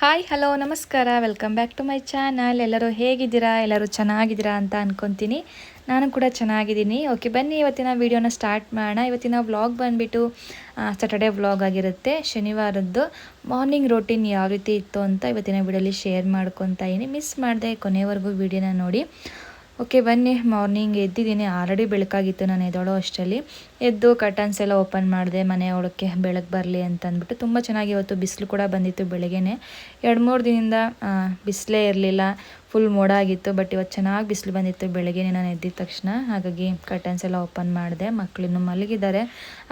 Hi hello ನಮಸ್ಕಾರ. Welcome back to my channel ಎಲ್ಲರೂ ಹೇಗಿದ್ದೀರಾ? ಎಲ್ಲರೂ ಚೆನ್ನಾಗಿದ್ದೀರಾ ಅಂತ ಅನ್ಕೊತೀನಿ. ನಾನು ಕೂಡ ಚೆನ್ನಾಗಿದ್ದೀನಿ. ಓಕೆ ಬನ್ನಿ, ಇವತ್ತಿನ ವೀಡಿಯೋನ ಸ್ಟಾರ್ಟ್ ಮಾಡೋಣ. ಇವತ್ತಿನ ವ್ಲಾಗ್ ಬಂದುಬಿಟ್ಟು ಸ್ಯಾಟರ್ಡೇ ವ್ಲಾಗ್ ಆಗಿರುತ್ತೆ. ಶನಿವಾರದ್ದು ಮಾರ್ನಿಂಗ್ ರೊಟೀನ್ ಯಾವ ರೀತಿ ಇತ್ತು ಅಂತ ಇವತ್ತಿನ ವೀಡಿಯೋಲಿ ಶೇರ್ ಮಾಡ್ಕೊತಾ ಇದ್ದೀನಿ ಮಿಸ್ ಮಾಡಿದೆ ಕೊನೆವರೆಗೂ ವೀಡಿಯೋನ ನೋಡಿ. ಓಕೆ ಬನ್ನಿ. ಮಾರ್ನಿಂಗ್ ಎದ್ದಿದ್ದೀನಿ. ಆಲ್ರೆಡಿ ಬೆಳಕಾಗಿತ್ತು ನಾನು ಎದ್ದೋಳೋ ಅಷ್ಟರಲ್ಲಿ. ಎದ್ದು ಕರ್ಟನ್ಸ್ ಎಲ್ಲ ಓಪನ್ ಮಾಡಿದೆ, ಮನೆ ಒಳಕ್ಕೆ ಬೆಳಕು ಬರಲಿ ಅಂತ ಅಂದ್ಬಿಟ್ಟು ತುಂಬ ಚೆನ್ನಾಗಿ ಇವತ್ತು ಬಿಸಿಲು ಕೂಡ ಬಂದಿತ್ತು ಬೆಳಗ್ಗೆನೆ. ಎರಡು ಮೂರು ದಿನದಿಂದ ಬಿಸಿಲೇ ಇರಲಿಲ್ಲ. ಫುಲ್ ಮೋಡ ಆಗಿತ್ತು ಬಟ್ ಇವತ್ತು ಚೆನ್ನಾಗಿ ಬಿಸಿಲು ಬಂದಿತ್ತು ಬೆಳಗ್ಗೆ ನಾನು ಎದ್ದಿದ ತಕ್ಷಣ. ಹಾಗಾಗಿ ಕರ್ಟನ್ಸ್ ಎಲ್ಲ ಓಪನ್ ಮಾಡಿದೆ. ಮಕ್ಕಳಿನ್ನು ಮಲಗಿದ್ದಾರೆ.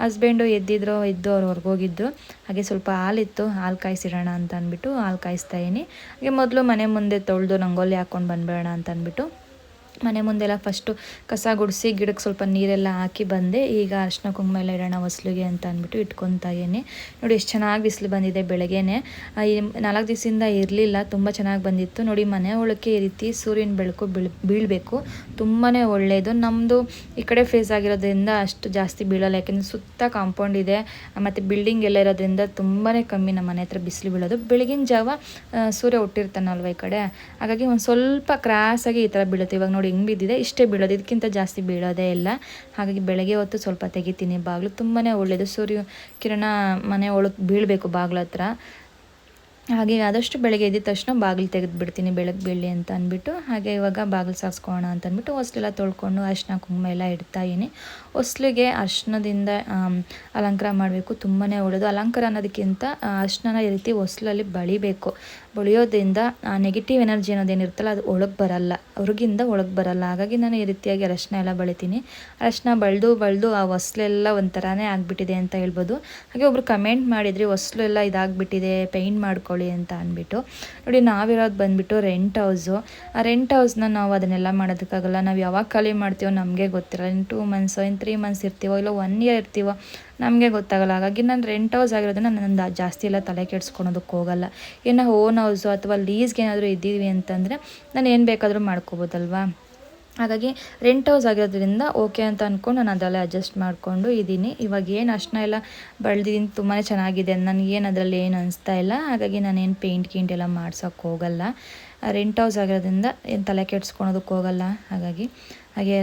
ಹಸ್ಬೆಂಡು ಎದ್ದಿದ್ರು, ಎದ್ದು ಅವ್ರು ಹೊರಗೋಗಿದ್ದು. ಹಾಗೆ ಸ್ವಲ್ಪ ಹಾಲಿತ್ತು. ಹಾಲು ಕಾಯಿಸಿರೋಣ ಅಂತ ಅಂದ್ಬಿಟ್ಟು ಹಾಲು ಕಾಯಿಸ್ತಾ ಇದ್ದೀನಿ. ಹಾಗೆ ಮೊದಲು ಮನೆ ಮುಂದೆ ತೊಳೆದು ರಂಗೋಲಿ ಹಾಕ್ಕೊಂಡು ಬಂದ್ಬೇಡ ಅಂತ ಅಂದ್ಬಿಟ್ಟು ಮನೆ ಮುಂದೆಲ್ಲ ಫಸ್ಟು ಕಸ ಗುಡಿಸಿ ಗಿಡಕ್ಕೆ ಸ್ವಲ್ಪ ನೀರೆಲ್ಲ ಹಾಕಿ ಬಂದೆ. ಈಗ ಅರ್ಶಿನ ಕುಂಕುಮ ಎಲ್ಲ ಇಡೋಣ ಹೊಸ್ಲಿಗೆ ಅಂತ ಅಂದ್ಬಿಟ್ಟು ಇಟ್ಕೊತಾ ಇದ್ದೀನಿ. ನೋಡಿ ಎಷ್ಟು ಚೆನ್ನಾಗಿ ಬಿಸಿಲು ಬಂದಿದೆ ಬೆಳಗ್ಗೆನೆ. ಈ ನಾಲ್ಕು ದಿವಸದಿಂದ ಇರಲಿಲ್ಲ, ತುಂಬ ಚೆನ್ನಾಗಿ ಬಂದಿತ್ತು. ನೋಡಿ ಮನೆ ಒಳಕ್ಕೆ ಈ ರೀತಿ ಸೂರ್ಯನ ಬೆಳಕು ಬೀಳ್, ಬೀಳಬೇಕು. ತುಂಬಾ ಒಳ್ಳೆಯದು. ನಮ್ಮದು ಈ ಕಡೆ ಫೇಸ್ ಆಗಿರೋದ್ರಿಂದ ಅಷ್ಟು ಜಾಸ್ತಿ ಬೀಳೋಲ್ಲ. ಯಾಕೆಂದರೆ ಸುತ್ತ ಕಾಂಪೌಂಡ್ ಇದೆ. ಮತ್ತು ಬಿಲ್ಡಿಂಗ್ ಎಲ್ಲ ಇರೋದ್ರಿಂದ ತುಂಬಾ ಕಮ್ಮಿ ನಮ್ಮ ಮನೆ ಹತ್ರ ಬಿಸಿಲು ಬೀಳೋದು. ಬೆಳಗಿನ ಜಾವ ಸೂರ್ಯ ಹುಟ್ಟಿರ್ತಾನಲ್ವ ಈ ಕಡೆ. ಹಾಗಾಗಿ ಒಂದು ಸ್ವಲ್ಪ ಕ್ರಾಸಾಗಿ ಈ ಥರ ಬೀಳುತ್ತೆ. ಇವಾಗ ನೋಡಿ ನೋಡಿ ಹಿಂಗೆ ಬಿದ್ದಿದೆ, ಇಷ್ಟೇ ಬೀಳೋದು, ಇದಕ್ಕಿಂತ ಜಾಸ್ತಿ ಬೀಳೋದೇ ಇಲ್ಲ. ಹಾಗಾಗಿ ಬೆಳಗ್ಗೆ ಹೊತ್ತು ಸ್ವಲ್ಪ ತೆಗಿತೀನಿ ಬಾಗಿಲು ತುಂಬಾ ಒಳ್ಳೆಯದು ಸೂರ್ಯ ಕಿರಣ ಮನೆ ಒಳಗೆ ಬೀಳಬೇಕು ಬಾಗಿಲು ಹತ್ರ. ಹಾಗೆ ಆದಷ್ಟು ಬೆಳಗ್ಗೆ ಎದ್ದಿದ ತಕ್ಷಣ ಬಾಗಿಲು ತೆಗೆದು ಬಿಡ್ತೀನಿ ಬೆಳಗ್ಗೆ ಬೀಳಿ ಅಂತ ಅಂದ್ಬಿಟ್ಟು. ಹಾಗೆ ಇವಾಗ ಬಾಗಿಲು ಸಾಸ್ಕೋಣ ಅಂತ ಅಂದ್ಬಿಟ್ಟು ಹೊಸ್ಲೆಲ್ಲ ತೊಳ್ಕೊಂಡು ಅರ್ಶಿನ ಕುಂಕುಮ ಎಲ್ಲ ಇಡ್ತಾ ಇದ್ದೀನಿ. ಹೊಸ್ಲಿಗೆ ಅರ್ಶಿನದಿಂದ ಅಲಂಕಾರ ಮಾಡಬೇಕು ತುಂಬಾ ಒಳ್ಳೆಯದು ಅಲಂಕಾರ ಅನ್ನೋದಕ್ಕಿಂತ ಅರ್ಶಿನ ಈ ರೀತಿ ಹೊಸ್ಲಲ್ಲಿ ಬಳಿಬೇಕು. ಬಳಿಯೋದ್ರಿಂದ ನೆಗೆಟಿವ್ ಎನರ್ಜಿ ಅನ್ನೋದೇನಿರುತ್ತಲ್ಲ ಅದು ಒಳಗೆ ಬರಲ್ಲ. ಹೊರಗಿಂದ ಒಳಗೆ ಬರಲ್ಲ. ಹಾಗಾಗಿ ನಾನು ಈ ರೀತಿಯಾಗಿ ಅರಶಿನ ಎಲ್ಲ ಬಳಿತೀನಿ. ಅರಶಿನ ಬಳ್ದು ಬಳ್ದು ಆ ಹೊಸ್ಲೆಲ್ಲ ಒಂಥರನೇ ಆಗಿಬಿಟ್ಟಿದೆ ಅಂತ ಹೇಳ್ಬೋದು. ಹಾಗೆ ಒಬ್ರು ಕಮೆಂಟ್ ಮಾಡಿದ್ರಿ ಹೊಸ್ಲು ಎಲ್ಲ ಇದಾಗ್ಬಿಟ್ಟಿದೆ ಪೇಂಟ್ ಮಾಡ್ಕೊಳ್ಳಿ ಅಂತ ಅಂದ್ಬಿಟ್ಟು. ನೋಡಿ, ನಾವಿರೋದು ಬಂದುಬಿಟ್ಟು ರೆಂಟ್ ಹೌಸು ಆ ರೆಂಟ್ ಹೌಸ್ನ ನಾವು ಅದನ್ನೆಲ್ಲ ಮಾಡೋದಕ್ಕಾಗಲ್ಲ. ನಾವು ಯಾವಾಗ ಖಾಲಿ ಮಾಡ್ತೀವೋ ನಮಗೆ ಗೊತ್ತಿರಲ್ಲ. ಇನ್ನು ಟೂ ಮಂತ್ಸೋ ಇನ್ನು ತ್ರೀ ಮಂತ್ಸ್ ಇರ್ತೀವೋ, ಇಲ್ಲ ಒನ್ ಇಯರ್ ಇರ್ತೀವೋ ನಮಗೆ ಗೊತ್ತಾಗಲ್ಲ. ಹಾಗಾಗಿ ನಾನು ರೆಂಟ್ ಹೌಸ್ ಆಗಿರೋದನ್ನ ನಾನು ಜಾಸ್ತಿ ಎಲ್ಲ ತಲೆ ಕೆಡ್ಸ್ಕೊಳೋದಕ್ಕೆ ಹೋಗಲ್ಲ. ಏನೋ ಓನ್ ಹೌಸು ಅಥವಾ ಲೀಸ್ಗೆ ಏನಾದರೂ ಇದ್ದೀವಿ ಅಂತಂದರೆ ನಾನು ಏನು ಬೇಕಾದರೂ ಮಾಡ್ಕೋಬೋದಲ್ವಾ? ಹಾಗಾಗಿ ರೆಂಟ್ ಹೌಸ್ ಆಗಿರೋದ್ರಿಂದ ಓಕೆ ಅಂತ ಅಂದ್ಕೊಂಡು ನಾನು ಅದರಲ್ಲೇ ಅಡ್ಜಸ್ಟ್ ಮಾಡಿಕೊಂಡು ಇದ್ದೀನಿ. ಇವಾಗ ಏನು ಅಷ್ಟನ್ನ ಎಲ್ಲ ಬಳ್ದಿದ್ದೀನಿ ತುಂಬಾ ಚೆನ್ನಾಗಿದೆ. ನನಗೇನು ಅದರಲ್ಲಿ ಏನು ಅನಿಸ್ತಾ ಇಲ್ಲ. ಹಾಗಾಗಿ ನಾನೇನು ಪೇಂಟ್ ಗೀಂಟ್ ಎಲ್ಲ ಮಾಡ್ಸೋಕ್ಕೆ ಹೋಗಲ್ಲ. ರೆಂಟ್ ಹೌಸ್ ಆಗಿರೋದ್ರಿಂದ ಏನು ತಲೆ ಕೆಡ್ಸ್ಕೊಳೋದಕ್ಕೆ ಹೋಗಲ್ಲ. ಹಾಗಾಗಿ ಹಾಗೆ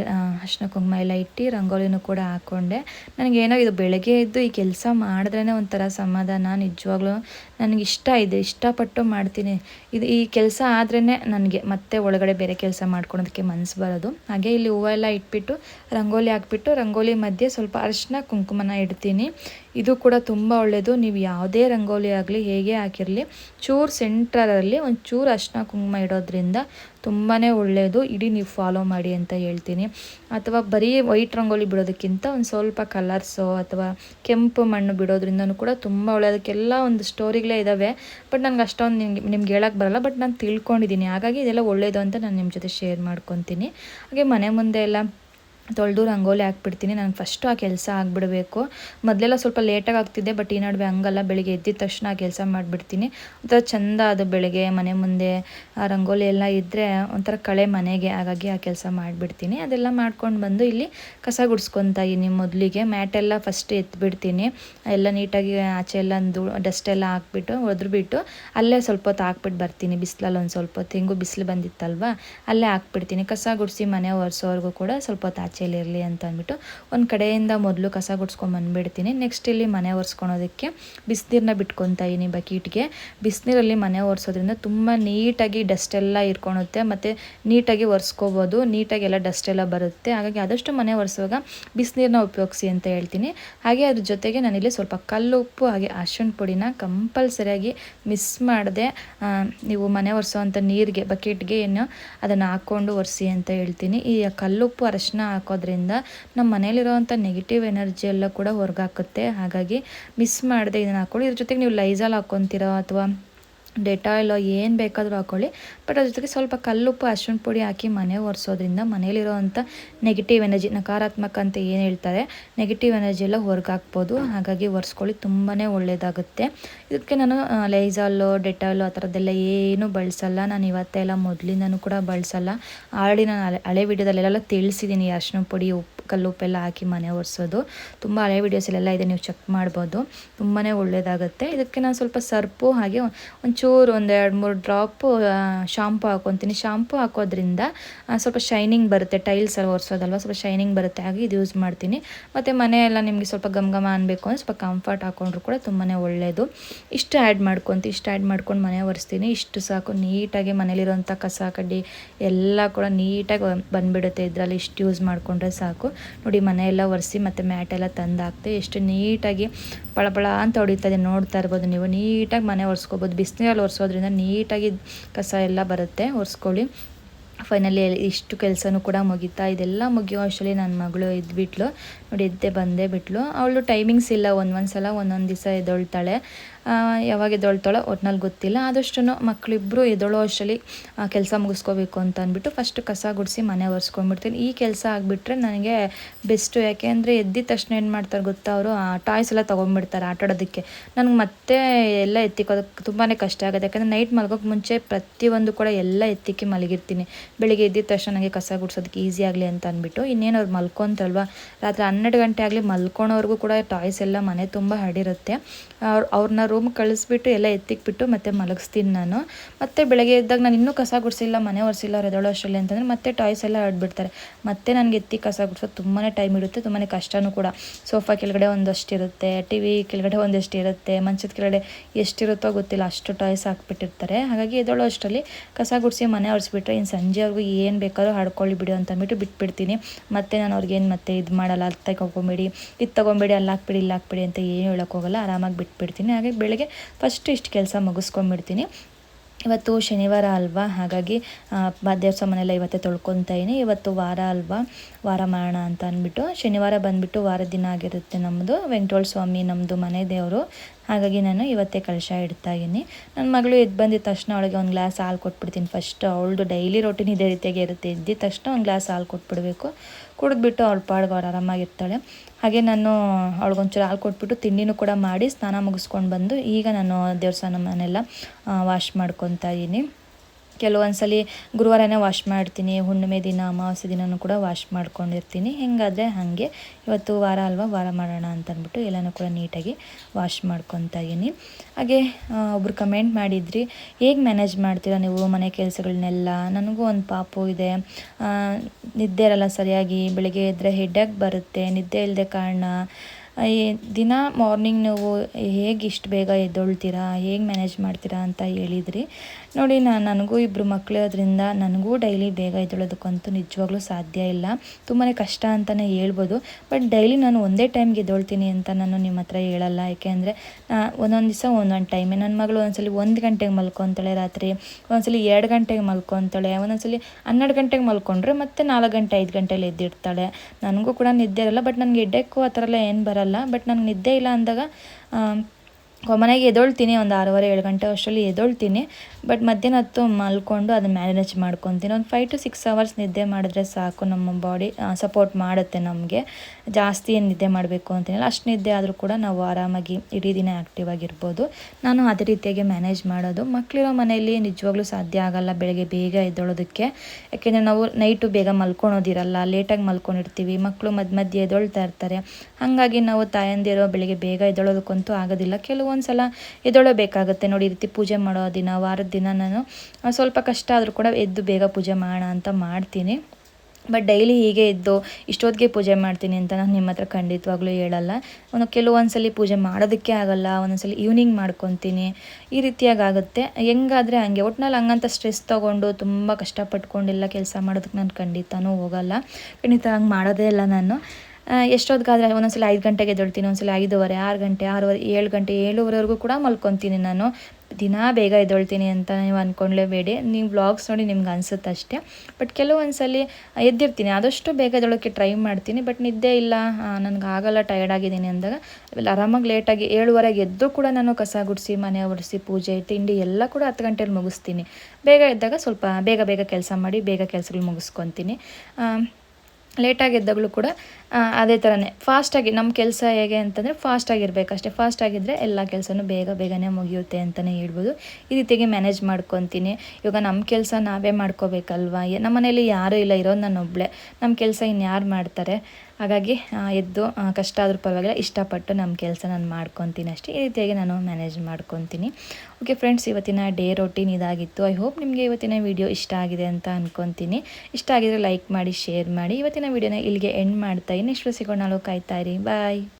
ಅರ್ಶಿನ ಕುಂಕುಮ ಎಲ್ಲ ಇಟ್ಟು ರಂಗೋಲಿನೂ ಕೂಡ ಹಾಕ್ಕೊಂಡೆ ನನಗೇನೋ ಇದು ಬೆಳಗ್ಗೆ ಎದ್ದು ಈ ಕೆಲಸ ಮಾಡಿದ್ರೇ ಒಂಥರ ಸಮಾಧಾನ. ನಿಜವಾಗ್ಲೂ ನನಗೆ ಇಷ್ಟ ಇದೆ, ಇಷ್ಟಪಟ್ಟು ಮಾಡ್ತೀನಿ. ಇದು ಈ ಕೆಲಸ ಆದ್ರೇ ನನಗೆ ಮತ್ತೆ ಒಳಗಡೆ ಬೇರೆ ಕೆಲಸ ಮಾಡ್ಕೊಳೋದಕ್ಕೆ ಮನಸ್ಸು ಬರೋದು. ಹಾಗೆ ಇಲ್ಲಿ ಹೂವೆಲ್ಲ ಇಟ್ಬಿಟ್ಟು, ರಂಗೋಲಿ ಹಾಕ್ಬಿಟ್ಟು, ರಂಗೋಲಿ ಮಧ್ಯೆ ಸ್ವಲ್ಪ ಅರಿಶಿನ ಕುಂಕುಮನ ಇಡ್ತೀನಿ. ಇದು ಕೂಡ ತುಂಬ ಒಳ್ಳೆಯದು ನೀವು ಯಾವುದೇ ರಂಗೋಲಿ ಆಗಲಿ, ಹೇಗೆ ಹಾಕಿರಲಿ, ಚೂರು ಸೆಂಟ್ರಲ್ಲಿ ಒಂದು ಚೂರು ಅರಿಶಿನ ಕುಂಕುಮ ಇಡೋದ್ರಿಂದ ತುಂಬಾ ಒಳ್ಳೆಯದು ಇಡೀ ನೀವು ಫಾಲೋ ಮಾಡಿ ಅಂತ ಹೇಳ್ತೀನಿ. ಅಥವಾ ಬರೀ ವೈಟ್ ರಂಗೋಲಿ ಬಿಡೋದಕ್ಕಿಂತ ಒಂದು ಸ್ವಲ್ಪ ಕಲರ್ಸೋ ಅಥವಾ ಕೆಂಪು ಮಣ್ಣು ಬಿಡೋದ್ರಿಂದನೂ ಕೂಡ ತುಂಬ ಒಳ್ಳೆಯದಕ್ಕೆಲ್ಲ ಒಂದು ಸ್ಟೋರಿಗಳೇ ಇದ್ದಾವೆ ಬಟ್ ನನಗೆ ಅಷ್ಟೊಂದು ನಿಮ್ಗೆ ನಿಮ್ಗೆ ಹೇಳೋಕ್ಕೆ ಬರಲ್ಲ. ಬಟ್ ನಾನು ತಿಳ್ಕೊಂಡಿದ್ದೀನಿ ಹಾಗಾಗಿ ಇದೆಲ್ಲ ಒಳ್ಳೆಯದು ಅಂತ ನಾನು ನಿಮ್ಮ ಜೊತೆ ಶೇರ್ ಮಾಡ್ಕೊತೀನಿ. ಹಾಗೆ ಮನೆ ಮುಂದೆ ಎಲ್ಲ ತೊಳೆದು ರಂಗೋಲಿ ಹಾಕ್ಬಿಡ್ತೀನಿ. ನಾನು ಫಸ್ಟು ಆ ಕೆಲಸ ಆಗಿಬಿಡಬೇಕು. ಮೊದಲೆಲ್ಲ ಸ್ವಲ್ಪ ಲೇಟಾಗಿ ಆಗ್ತಿದ್ದೆ ಬಟ್ ಈ ನಡುವೆ ಹಂಗಲ್ಲ. ಬೆಳಿಗ್ಗೆ ಎದ್ದಿದ ತಕ್ಷಣ ಆ ಕೆಲಸ ಮಾಡಿಬಿಡ್ತೀನಿ. ಒಂಥರ ಚೆಂದ ಅದು ಬೆಳಗ್ಗೆ ಮನೆ ಮುಂದೆ, ಆ ರಂಗೋಲಿ ಎಲ್ಲ ಇದ್ದರೆ ಒಂಥರ ಕಳೆ ಮನೆಗೆ, ಹಾಗಾಗಿ ಆ ಕೆಲಸ ಮಾಡಿಬಿಡ್ತೀನಿ. ಅದೆಲ್ಲ ಮಾಡ್ಕೊಂಡು ಬಂದು ಇಲ್ಲಿ ಕಸ ಗುಡಿಸ್ಕೊತಾ ಮೊದಲಿಗೆ. ಮ್ಯಾಟೆಲ್ಲ ಫಸ್ಟ್ ಎತ್ಬಿಡ್ತೀನಿ. ಎಲ್ಲ ನೀಟಾಗಿ ಆಚೆ ಎಲ್ಲ ಧೂ ಡಸ್ಟ್ ಎಲ್ಲ ಹಾಕ್ಬಿಟ್ಟು, ಒದ್ರುಬಿಟ್ಟು ಅಲ್ಲೇ ಸ್ವಲ್ಪ ಹೊತ್ತು ಹಾಕ್ಬಿಟ್ಟು ಬರ್ತೀನಿ. ಬಿಸಿಲಲ್ಲಿ ಒಂದು ಸ್ವಲ್ಪ ಹೊತ್ತು. ಹೆಂಗೂ ಬಿಸಿಲು ಬಂದಿತ್ತಲ್ವ? ಅಲ್ಲೇ ಹಾಕ್ಬಿಡ್ತೀನಿ. ಕಸ ಗುಡಿಸಿ ಮನೆ ಒರೆಸೋವರೆಗೂ ಕೂಡ ಸ್ವಲ್ಪ ಹೊತ್ತು ಆಚೆ ಇರಲಿ ಅಂತ ಅಂದ್ಬಿಟ್ಟು ಒಂದು ಕಡೆಯಿಂದ ಮೊದಲು ಕಸ ಗುಡ್ಸ್ಕೊಂಡು ಬಂದುಬಿಡ್ತೀನಿ ನೆಕ್ಸ್ಟ್ ಇಲ್ಲಿ ಮನೆ ಒರೆಸ್ಕೊಳೋದಕ್ಕೆ ಬಿಸಿನೀರನ್ನ ಬಿಟ್ಕೊತಾ ಇದೀನಿ ಬಕೀಟ್ಗೆ ಬಿಸಿನೀರಲ್ಲಿ ಮನೆ ಒರೆಸೋದ್ರಿಂದ ತುಂಬ ನೀಟಾಗಿ ಡಸ್ಟ್ ಎಲ್ಲ ಇರ್ಕೊಳುತ್ತೆ ಮತ್ತು ನೀಟಾಗಿ ಒರೆಸ್ಕೋಬೋದು ನೀಟಾಗಿ ಎಲ್ಲ ಡಸ್ಟ್ ಎಲ್ಲ ಬರುತ್ತೆ. ಹಾಗಾಗಿ ಆದಷ್ಟು ಮನೆ ಒರೆಸುವಾಗ ಬಿಸಿನೀರನ್ನ ಉಪಯೋಗಿಸಿ ಅಂತ ಹೇಳ್ತೀನಿ. ಹಾಗೆ ಅದ್ರ ಜೊತೆಗೆ ನಾನಿಲ್ಲಿ ಸ್ವಲ್ಪ ಕಲ್ಲು ಉಪ್ಪು, ಹಾಗೆ ಅರ್ಶಿಣ ಪುಡಿನ ಕಂಪಲ್ಸರಿಯಾಗಿ ಮಿಸ್ ಮಾಡದೆ ನೀವು ಮನೆ ಒರೆಸೋವಂಥ ನೀರಿಗೆ, ಬಕೆಟ್ಗೆ ಏನು ಅದನ್ನು ಹಾಕ್ಕೊಂಡು ಒರೆಸಿ ಅಂತ ಹೇಳ್ತೀನಿ. ಈ ಕಲ್ಲುಪ್ಪು ಅರಶಿನ ಹಾಕೋದ್ರಿಂದ ನಮ್ಮ ಮನೇಲಿರೋವಂಥ ನೆಗೆಟಿವ್ ಎನರ್ಜಿ ಎಲ್ಲ ಕೂಡ ಹೊರಗಾಕುತ್ತೆ. ಹಾಗಾಗಿ ಮಿಸ್ ಮಾಡಿದೆ ಇದನ್ನು ಹಾಕ್ಕೊಳ್ಳಿ ಇದ್ರ ಜೊತೆಗೆ ನೀವು ಲೈಸಾಲ್ ಹಾಕ್ಕೊತೀರೋ ಅಥವಾ ಡೆಟಾಯಿಲೋ ಏನು ಬೇಕಾದರೂ ಹಾಕ್ಕೊಳ್ಳಿ ಬಟ್ ಅದ್ರ ಜೊತೆಗೆ ಸ್ವಲ್ಪ ಕಲ್ಲುಪ್ಪು ಅರ್ಶಿಣ ಪುಡಿ ಹಾಕಿ ಮನೆ ಒರೆಸೋದ್ರಿಂದ ಮನೇಲಿರೋವಂಥ ನೆಗೆಟಿವ್ ಎನರ್ಜಿ ನಕಾರಾತ್ಮಕ ಅಂತ ಏನು ಹೇಳ್ತಾರೆ ನೆಗೆಟಿವ್ ಎನರ್ಜಿ ಎಲ್ಲ ಹೊರಗಾಕ್ಬೋದು. ಹಾಗಾಗಿ ಒರೆಸ್ಕೊಳ್ಳಿ ತುಂಬಾ ಒಳ್ಳೆಯದಾಗುತ್ತೆ ಇದಕ್ಕೆ ನಾನು ಲೈಸಾಲು ಡೆಟಾಯ್ಲು ಆ ಥರದ್ದೆಲ್ಲ ಏನೂ ಬಳಸಲ್ಲ. ನಾನು ಇವತ್ತೆಲ್ಲ ಮೊದಲಿಂದನೂ ಕೂಡ ಬಳಸಲ್ಲ. ಆಲ್ರೆಡಿ ನಾನು ಹಳೆ ಹಳೆ ವಿಡಿಯೋದಲ್ಲೆಲ್ಲ ತಿಳಿಸಿದ್ದೀನಿ ಅರ್ಶಿನ ಪುಡಿ ಉಪ್ಪು ಕಲ್ಲುಪ್ಪೆಲ್ಲ ಹಾಕಿ ಮನೆ ಒರೆಸೋದು. ತುಂಬ ಹಳೆ ವೀಡಿಯೋಸಲ್ಲೆಲ್ಲ ಇದೆ, ನೀವು ಚೆಕ್ ಮಾಡ್ಬೋದು. ತುಂಬಾ ಒಳ್ಳೆಯದಾಗುತ್ತೆ ಇದಕ್ಕೆ ನಾನು ಸ್ವಲ್ಪ ಸರ್ಪು, ಹಾಗೆ ಒಂಚೂರು ಒಂದು ಎರಡು ಮೂರು ಡ್ರಾಪು ಶಾಂಪು ಹಾಕೊತೀನಿ. ಶಾಂಪು ಹಾಕೋದ್ರಿಂದ ಸ್ವಲ್ಪ ಶೈನಿಂಗ್ ಬರುತ್ತೆ. ಟೈಲ್ಸ್ ಎಲ್ಲ ಒರೆಸೋದಲ್ವ, ಸ್ವಲ್ಪ ಶೈನಿಂಗ್ ಬರುತ್ತೆ. ಹಾಗೆ ಇದು ಯೂಸ್ ಮಾಡ್ತೀನಿ. ಮತ್ತು ಮನೆ ಎಲ್ಲ ನಿಮಗೆ ಸ್ವಲ್ಪ ಗಮ್ ಗಮ ಅನ್ಬೇಕು ಅಂದರೆ ಸ್ವಲ್ಪ ಕಂಫರ್ಟ್ ಹಾಕೊಂಡ್ರು ಕೂಡ ತುಂಬಾ ಒಳ್ಳೆಯದು ಇಷ್ಟು ಆ್ಯಡ್ ಮಾಡ್ಕೊತೀನಿ ಇಷ್ಟು ಆ್ಯಡ್ ಮಾಡ್ಕೊಂಡು ಮನೆ ಒರೆಸ್ತೀನಿ. ಇಷ್ಟು ಸಾಕು. ನೀಟಾಗಿ ಮನೇಲಿರೋಂಥ ಕಸ, ಕಡ್ಡಿ ಎಲ್ಲ ಕೂಡ ನೀಟಾಗಿ ಬಂದುಬಿಡುತ್ತೆ ಇದರಲ್ಲಿ. ಇಷ್ಟು ಯೂಸ್ ಮಾಡಿಕೊಂಡ್ರೆ ಸಾಕು. ನೋಡಿ, ಮನೆ ಎಲ್ಲ ಒರೆಸಿ ಮತ್ತು ಮ್ಯಾಟ್ ಎಲ್ಲ ತಂದು ಹಾಕ್ತೆ ಎಷ್ಟು ನೀಟಾಗಿ ಪಳಪಳ ಅಂತ ಹೊಡಿತದೆ ನೋಡ್ತಾ ಇರ್ಬೋದು ನೀವು. ನೀಟಾಗಿ ಮನೆ ಒರೆಸ್ಕೋಬೋದು. ಬಿಸಿನೀರಲ್ಲಿ ಒರೆಸೋದ್ರಿಂದ ನೀಟಾಗಿ ಕಸ ಎಲ್ಲ ಬರುತ್ತೆ. ಒರೆಸ್ಕೊಳ್ಳಿ. ಫೈನಲಿ ಇಷ್ಟು ಕೆಲಸನೂ ಕೂಡ ಮುಗೀತಾ. ಇದೆಲ್ಲ ಮುಗಿಯೋ ಅಷ್ಟರಲ್ಲಿ ನನ್ನ ಮಗಳು ಇದ್ಬಿಟ್ಲು. ನೋಡಿ, ಎದ್ದೆ ಬಂದೇ ಬಿಟ್ಲು. ಅವಳು ಟೈಮಿಂಗ್ಸ್ ಇಲ್ಲ. ಒಂದೊಂದು ಸಲ ಒಂದೊಂದು ದಿವಸ ಎದ್ದೊಳ್ತಾಳೆ. ಯಾವಾಗ ಎದ್ದೊಳ್ತಾಳೋ ಒಟ್ನಲ್ಲಿ ಗೊತ್ತಿಲ್ಲ. ಆದಷ್ಟು ಮಕ್ಕಳಿಬ್ಬರು ಎದ್ದೊಳೋ ಅಷ್ಟರಲ್ಲಿ ಕೆಲಸ ಮುಗಿಸ್ಕೋಬೇಕು ಅಂತ ಅಂದ್ಬಿಟ್ಟು ಫಸ್ಟ್ ಕಸ ಗುಡಿಸಿ ಮನೆ ಒರೆಸ್ಕೊಂಡ್ಬಿಡ್ತೀನಿ. ಈ ಕೆಲಸ ಆಗಿಬಿಟ್ರೆ ನನಗೆ ಬೆಸ್ಟು ಯಾಕೆ ಅಂದರೆ ಎದ್ದಿದ ತಕ್ಷಣ ಏನು ಮಾಡ್ತಾರೆ ಗೊತ್ತಾ ಅವರು? ಟಾಯ್ಸ್ ಎಲ್ಲ ತೊಗೊಂಡ್ಬಿಡ್ತಾರೆ ಆಟ ಆಡೋದಕ್ಕೆ. ನನಗೆ ಮತ್ತೆ ಎಲ್ಲ ಎತ್ತಿಕೋದಕ್ಕೆ ತುಂಬಾ ಕಷ್ಟ ಆಗುತ್ತೆ. ಯಾಕಂದರೆ ನೈಟ್ ಮಲ್ಗೋಕೆ ಮುಂಚೆ ಪ್ರತಿಯೊಂದು ಕೂಡ ಎಲ್ಲ ಎತ್ತಿಕ್ಕಿ ಮಲಗಿರ್ತೀನಿ. ಬೆಳಿಗ್ಗೆ ಎದ್ದಿದ ತಕ್ಷಣ ನನಗೆ ಕಸ ಗುಡ್ಸೋದಕ್ಕೆ ಈಸಿ ಆಗಲಿ ಅಂತ ಅಂದ್ಬಿಟ್ಟು, ಇನ್ನೇನು ಅವ್ರು ಮಲ್ಕೊಂತಲ್ವ? ರಾತ್ರಿ ಹನ್ನೆರಡು ಗಂಟೆ ಆಗಲಿ ಮಲ್ಕೊಳೋರ್ಗೂ ಕೂಡ ಟಾಯ್ಸ್ ಎಲ್ಲ ಮನೆ ತುಂಬ ಹಡಿರುತ್ತೆ ಅವ್ರು ಅವ್ರನ್ನ ರೂಮ್ ಕಳಿಸ್ಬಿಟ್ಟು ಎಲ್ಲ ಎತ್ತಿಕ್ಬಿಟ್ಟು ಮತ್ತೆ ಮಲಗಿಸ್ತೀನಿ ನಾನು. ಮತ್ತೆ ಬೆಳಗ್ಗೆ ಎದ್ದಾಗ ನಾನು ಇನ್ನೂ ಕಸ ಗುಡಿಸಿಲ್ಲ, ಮನೆ ಒರೆಸಿಲ್ಲ ಎದೊಳೋ ಅಷ್ಟರಲ್ಲಿ ಅಂತಂದರೆ ಮತ್ತೆ ಟಾಯ್ಸ್ ಎಲ್ಲ ಆಡ್ಬಿಡ್ತಾರೆ. ಮತ್ತೆ ನನಗೆ ಎತ್ತಿ ಕಸ ಗುಡಿಸೋದು ತುಂಬಾ ಟೈಮ್ ಇಡುತ್ತೆ ತುಂಬಾ ಕಷ್ಟನೂ ಕೂಡ. ಸೋಫಾ ಕೆಳಗಡೆ ಒಂದಷ್ಟು ಇರುತ್ತೆ ಟಿ ವಿ ಕೆಳಗಡೆ ಒಂದಷ್ಟು ಇರುತ್ತೆ ಮಂಚದ ಕೆಳಗಡೆ ಎಷ್ಟಿರುತ್ತೋ ಗೊತ್ತಿಲ್ಲ, ಅಷ್ಟು ಟಾಯ್ಸ್ ಹಾಕ್ಬಿಟ್ಟಿರ್ತಾರೆ. ಹಾಗಾಗಿ ಎದೊಳೋ ಅಷ್ಟರಲ್ಲಿ ಕಸ ಗುಡಿಸಿ ಮನೆ ಒರೆಸ್ಬಿಟ್ರೆ ಇನ್ನು ಸಂಜೆವರೆಗೂ ಏನು ಬೇಕಾದ್ರೂ ಹಾಡ್ಕೊಳ್ಳಿ ಬಿಡು ಅಂತ ಅಂದ್ಬಿಟ್ಟು ಬಿಟ್ಬಿಡ್ತೀನಿ. ಮತ್ತೆ ನಾನು ಅವ್ರಿಗೇನು ಮತ್ತೆ ಇದು ಮಾಡಲ್ಲ ಅದು ತಗೊಂಬೇಡಿ ಇದು ತಗೊಬೇಡಿ, ಅಲ್ಲಿ ಹಾಕ್ಬಿಡಿ, ಇಲ್ಲಿ ಹಾಕ್ಬಿಡಿ ಅಂತ ಏನು ಹೇಳೋಕ್ಕೋಗಲ್ಲ ಆರಾಮಾಗಿ ಬಿಟ್ಬಿಡ್ತೀನಿ. ಹಾಗೆ ಬೆಳಗ್ಗೆ ಫಸ್ಟ್ ಇಷ್ಟು ಕೆಲಸ ಮುಗಿಸ್ಕೊಂಡ್ಬಿಡ್ತೀನಿ. ಇವತ್ತು ಶನಿವಾರ ಅಲ್ವಾ? ಹಾಗಾಗಿ ದೇವಸ್ಥಾನ ಮನೆಯೆಲ್ಲ ಇವತ್ತೇ ತೊಳ್ಕೊತಾ ಇದೀನಿ ಇವತ್ತು ವಾರ ಅಲ್ವಾ? ವಾರ ಮಾಡೋಣ ಅಂತ ಅಂದ್ಬಿಟ್ಟು, ಶನಿವಾರ ಬಂದುಬಿಟ್ಟು ವಾರ ದಿನ ಆಗಿರುತ್ತೆ ನಮ್ಮದು ವೆಂಕಟೋಳ ಸ್ವಾಮಿ ನಮ್ಮದು ಮನೆ ದೇವರು. ಹಾಗಾಗಿ ನಾನು ಇವತ್ತೇ ಕಳಶ ಇಡ್ತಾ ಇದ್ದೀನಿ. ನನ್ನ ಮಗಳು ಎದ್ದು ಬಂದಿದ್ದ ತಕ್ಷಣ ಅವಳಿಗೆ ಒಂದು ಗ್ಲಾಸ್ ಹಾಲು ಕೊಟ್ಬಿಡ್ತೀನಿ ಫಸ್ಟ್. ಅವಳದು ಡೈಲಿ ರೊಟೀನ್ ಇದೇ ರೀತಿಯಾಗಿ ಇರುತ್ತೆ. ಎದ್ದಿದ ತಕ್ಷಣ ಒಂದು ಗ್ಲಾಸ್ ಹಾಲು ಕೊಟ್ಬಿಡಬೇಕು. ಕುಡಿದ್ಬಿಟ್ಟು ಅವಳ ಪಾಡ್ಗೆ ಅವ್ರು ಆರಾಮಾಗಿರ್ತಾಳೆ ಹಾಗೆ ನಾನು ಅವಳಿಗೊಂಚೂರು ಹಾಲು ಕೊಟ್ಬಿಟ್ಟು ತಿಂಡಿನೂ ಕೂಡ ಮಾಡಿ ಸ್ನಾನ ಮುಗಿಸ್ಕೊಂಡು ಬಂದು ಈಗ ನಾನು ದೇವಸ್ಥಾನ ಮನೆಲ್ಲ ವಾಶ್ ಮಾಡ್ಕೊತಾ ಇದ್ದೀನಿ. ಕೆಲವೊಂದ್ಸಲಿ ಗುರುವಾರನೇ ವಾಶ್ ಮಾಡ್ತೀನಿ, ಹುಣ್ಣಿಮೆ ದಿನ, ಅಮಾವಾಸ್ಯ ದಿನನೂ ಕೂಡ ವಾಶ್ ಮಾಡ್ಕೊಂಡಿರ್ತೀನಿ. ಹೆಂಗಾದರೆ ಹಾಗೆ ಇವತ್ತು ವಾರ ಅಲ್ವಾ, ವಾರ ಮಾಡೋಣ ಅಂತ ಅಂದ್ಬಿಟ್ಟು ಎಲ್ಲನೂ ಕೂಡ ನೀಟಾಗಿ ವಾಶ್ ಮಾಡ್ಕೊತಾ ಇದ್ದೀನಿ. ಹಾಗೆ ಒಬ್ರು ಕಮೆಂಟ್ ಮಾಡಿದ್ರಿ, ಹೇಗೆ ಮ್ಯಾನೇಜ್ ಮಾಡ್ತೀರಾ ನೀವು ಮನೆ ಕೆಲಸಗಳನ್ನೆಲ್ಲ ನನಗೂ ಒಂದು ಪಾಪು ಇದೆ. ನಿದ್ದೆ ಇರಲ್ಲ ಸರಿಯಾಗಿ, ಬೆಳಿಗ್ಗೆ ಎದ್ದರೆ ಹೆಡ್ಡಾಗಿ ಬರುತ್ತೆ, ನಿದ್ದೆ ಇಲ್ಲದೆ ಕಾರಣ. ದಿನ ಮಾರ್ನಿಂಗ್ ನೀವು ಹೇಗೆ ಇಷ್ಟು ಬೇಗ ಎದ್ದೊಳ್ತೀರಾ, ಹೇಗೆ ಮ್ಯಾನೇಜ್ ಮಾಡ್ತೀರಾ ಅಂತ ಹೇಳಿದ್ರಿ. ನೋಡಿ ನಾನು ನನಗೂ ಇಬ್ಬರು ಮಕ್ಕಳಿರೋದ್ರಿಂದ ನನಗೂ ಡೈಲಿ ಬೇಗ ಎದ್ದೊಳೋದಕ್ಕಂತೂ ನಿಜವಾಗ್ಲೂ ಸಾಧ್ಯ ಇಲ್ಲ. ತುಂಬಾ ಕಷ್ಟ ಅಂತಲೇ ಹೇಳ್ಬೋದು. ಬಟ್ ಡೈಲಿ ನಾನು ಒಂದೇ ಟೈಮ್ಗೆ ಎದ್ದೊಳ್ತೀನಿ ಅಂತ ನಾನು ನಿಮ್ಮ ಹತ್ರ ಹೇಳಲ್ಲ. ಯಾಕೆಂದರೆ ಒಂದೊಂದು ದಿವಸ ಒಂದೊಂದು ಟೈಮೇ ನನ್ನ ಮಗಳು ಒಂದ್ಸಲಿ ಒಂದು ಗಂಟೆಗೆ ಮಲ್ಕೊತಾಳೆ ರಾತ್ರಿ, ಒಂದ್ಸಲಿ ಎರಡು ಗಂಟೆಗೆ ಮಲ್ಕೊತಾಳೆ, ಒಂದೊಂದ್ಸಲಿ ಹನ್ನೆರಡು ಗಂಟೆಗೆ ಮಲ್ಕೊಂಡ್ರೆ ಮತ್ತೆ ನಾಲ್ಕು ಗಂಟೆ, ಐದು ಗಂಟೆಲಿ ಎದ್ದಿರ್ತಾಳೆ. ನನಗೂ ಕೂಡ ನಿದ್ದೆ ಇರಲ್ಲ ಬಟ್ ನನಗೆ ಎಡ್ಡೆಕ್ಕೂ ಆ ಥರ ಎಲ್ಲ ಏನು ಬರಲ್ಲ. ಬಟ್ ನನಗೆ ನಿದ್ದೆ ಇಲ್ಲ ಅಂದಾಗ ಮನೆಗೆ ಎದ್ದೊಳ್ತೀನಿ ಒಂದು ಆರೂವರೆ ಏಳು ಗಂಟೆ ಅಷ್ಟರಲ್ಲಿ ಎದ್ದೊಳ್ತೀನಿ ಬಟ್ ಮಧ್ಯಾಹ್ನ ಹೊತ್ತು ಮಲ್ಕೊಂಡು ಅದನ್ನ ಮ್ಯಾನೇಜ್ ಮಾಡ್ಕೊತೀನಿ. ಒಂದು ಫೈವ್ ಟು ಸಿಕ್ಸ್ ಅವರ್ಸ್ ನಿದ್ದೆ ಮಾಡಿದ್ರೆ ಸಾಕು ನಮ್ಮ ಬಾಡಿ ಸಪೋರ್ಟ್ ಮಾಡುತ್ತೆ ನಮಗೆ. ಜಾಸ್ತಿ ಏನು ನಿದ್ದೆ ಮಾಡಬೇಕು ಅಂತೇನಿಲ್ಲ ಅಷ್ಟು ನಿದ್ದೆ ಆದರೂ ಕೂಡ ನಾವು ಆರಾಮಾಗಿ ಇಡೀ ದಿನ ಆ್ಯಕ್ಟಿವ್ ಆಗಿರ್ಬೋದು. ನಾನು ಅದೇ ರೀತಿಯಾಗಿ ಮ್ಯಾನೇಜ್ ಮಾಡೋದು. ಮಕ್ಕಳಿರೋ ಮನೆಯಲ್ಲಿ ನಿಜವಾಗ್ಲೂ ಸಾಧ್ಯ ಆಗಲ್ಲ ಬೆಳಗ್ಗೆ ಬೇಗ ಎದ್ದೊಳೋದಕ್ಕೆ. ಯಾಕೆಂದರೆ ನಾವು ನೈಟು ಬೇಗ ಮಲ್ಕೊಳೋದಿರಲ್ಲ ಲೇಟಾಗಿ ಮಲ್ಕೊಂಡಿರ್ತೀವಿ ಮಕ್ಕಳು ಮಧ್ಯ ಮಧ್ಯೆ ಎದ್ದೊಳ್ತಾ ಇರ್ತಾರೆ. ಹಾಗಾಗಿ ನಾವು ತಾಯಂದಿರೋ ಬೆಳಗ್ಗೆ ಬೇಗ ಎದ್ದೊಳೋದಕ್ಕಂತೂ ಆಗೋದಿಲ್ಲ. ಕೆಲವೊಂದು ಸಲ ಎದ್ದೊಳಬೇಕಾಗುತ್ತೆ. ನೋಡಿ, ಈ ರೀತಿ ಪೂಜೆ ಮಾಡೋ ದಿನ, ವಾರದ ದಿನ ನಾನು. ಸ್ವಲ್ಪ ಕಷ್ಟ ಆದರೂ ಕೂಡ ಎದ್ದು ಬೇಗ ಪೂಜೆ ಮಾಡೋಣ ಅಂತ ಮಾಡ್ತೀನಿ. ಬಟ್ ಡೈಲಿ ಹೀಗೆ ಇದ್ದು ಇಷ್ಟೊತ್ತಿಗೆ ಪೂಜೆ ಮಾಡ್ತೀನಿ ಅಂತ ನಾನು ನಿಮ್ಮ ಹತ್ರ ಖಂಡಿತವಾಗ್ಲೂ ಹೇಳಲ್ಲ. ಒಂದು ಕೆಲವೊಂದ್ಸಲಿ ಪೂಜೆ ಮಾಡೋದಕ್ಕೆ ಆಗಲ್ಲ, ಒಂದೊಂದ್ಸಲಿ ಈವ್ನಿಂಗ್ ಮಾಡ್ಕೊತೀನಿ. ಈ ರೀತಿಯಾಗಿ ಆಗುತ್ತೆ ಹೆಂಗಾದರೆ ಹಂಗೆ, ಒಟ್ನಲ್ಲಿ ಹಂಗಂತ ಸ್ಟ್ರೆಸ್ ತೊಗೊಂಡು ತುಂಬ ಕಷ್ಟಪಟ್ಕೊಂಡಿಲ್ಲ ಕೆಲಸ ಮಾಡೋದಕ್ಕೆ ನಾನು ಖಂಡಿತನೂ ಹೋಗಲ್ಲ. ಖಂಡಿತ ಹಂಗೆ ಮಾಡೋದೇ ಇಲ್ಲ ನಾನು. ಎಷ್ಟೊತ್ತಿಗಾದರೆ ಒಂದೊಂದ್ಸಲ ಐದು ಗಂಟೆಗೆ ಎದ್ದೇಳ್ತೀನಿ, ಒಂದ್ಸಲ ಐದೂವರೆ, ಆರು ಗಂಟೆ, ಆರೂವರೆ, ಏಳು ಗಂಟೆ, ಏಳುವರೆವರೆಗೂ ಕೂಡ ಮಲ್ಕೊತೀನಿ ನಾನು. ದಿನ ಬೇಗ ಎದ್ದೊಳ್ತೀನಿ ಅಂತ ನೀವು ಅಂದ್ಕೊಳ್ಳೇಬೇಡಿ ನೀವು ವ್ಲಾಗ್ಸ್ ನೋಡಿ ನಿಮ್ಗೆ ಅನ್ಸುತ್ತೆ ಅಷ್ಟೇ ಬಟ್ ಕೆಲವೊಂದ್ಸಲಿ ಎದ್ದಿರ್ತೀನಿ ಆದಷ್ಟು ಬೇಗ ಎದ್ದೊಳಕ್ಕೆ ಟ್ರೈ ಮಾಡ್ತೀನಿ. ಬಟ್ ನಿದ್ದೆ ಇಲ್ಲ. ನನಗೆ ಆಗಲ್ಲ ಟಯರ್ಡ್ ಆಗಿದ್ದೀನಿ ಅಂದಾಗ, ಆಮೇಲೆ ಆರಾಮಾಗಿ ಲೇಟಾಗಿ ಏಳುವರೆಗೆ ಎದ್ದು ಕೂಡ ನಾನು ಕಸ ಗುಡಿಸಿ, ಮನೆ ಒರೆಸಿ, ಪೂಜೆ, ತಿಂಡಿ ಎಲ್ಲ ಕೂಡ ಹತ್ತು ಗಂಟೆಲಿ ಮುಗಿಸ್ತೀನಿ. ಬೇಗ ಎದ್ದಾಗ ಸ್ವಲ್ಪ ಬೇಗ ಬೇಗ ಕೆಲಸ ಮಾಡಿ, ಬೇಗ ಕೆಲಸಗಳು ಮುಗಿಸ್ಕೊತೀನಿ. ಲೇಟಾಗಿ ಎದ್ದಾಗಲೂ ಕೂಡ ಅದೇ ಥರನೇ ಫಾಸ್ಟಾಗಿ, ನಮ್ಮ ಕೆಲಸ ಹೇಗೆ ಅಂತಂದರೆ ಅಷ್ಟೇ ಫಾಸ್ಟಾಗಿದ್ದರೆ ಎಲ್ಲ ಕೆಲಸನೂ ಬೇಗ ಬೇಗನೆ ಮುಗಿಯುತ್ತೆ ಅಂತಲೇ ಹೇಳ್ಬೋದು. ಈ ರೀತಿಯಾಗಿ ಮ್ಯಾನೇಜ್ ಮಾಡ್ಕೊತೀನಿ. ಇವಾಗ ನಮ್ಮ ಕೆಲಸ ನಾವೇ ಮಾಡ್ಕೋಬೇಕಲ್ವಾ? ನಮ್ಮ ಮನೇಲಿ ಯಾರೂ ಇಲ್ಲ, ಇರೋದು ನಾನು ಒಬ್ಬಳೆ ನಮ್ಮ ಕೆಲಸ ಇನ್ಯಾರು ಮಾಡ್ತಾರೆ? ಹಾಗಾಗಿ ಎದ್ದು ಕಷ್ಟ ಆದರೂ ಪರವಾಗಿಲ್ಲ, ಇಷ್ಟಪಟ್ಟು ನಮ್ಮ ಕೆಲಸ ನಾನು ಮಾಡ್ಕೊತೀನಿ ಅಷ್ಟೇ. ಈ ರೀತಿಯಾಗಿ ನಾನು ಮ್ಯಾನೇಜ್ ಮಾಡ್ಕೊತೀನಿ. ಓಕೆ ಫ್ರೆಂಡ್ಸ್ ಇವತ್ತಿನ ಡೇ ರೊಟೀನ್ ಇದಾಗಿತ್ತು. ಐ ಹೋಪ್ ನಿಮಗೆ ಇವತ್ತಿನ ವಿಡಿಯೋ ಇಷ್ಟ ಆಗಿದೆ ಅಂತ ಅಂದ್ಕೊತೀನಿ ಇಷ್ಟ ಆಗಿದ್ರೆ ಲೈಕ್ ಮಾಡಿ ಶೇರ್ ಮಾಡಿ. ಇವತ್ತಿನ ವಿಡಿಯೋನ ಇಲ್ಲಿಗೆ ಎಂಡ್ ಮಾಡ್ತಾ ನೆಕ್ಸ್ಟ್ ಸಿಗೋಣ ಕಾಯ್ತಾ ಇರಿ. ಬಾಯ್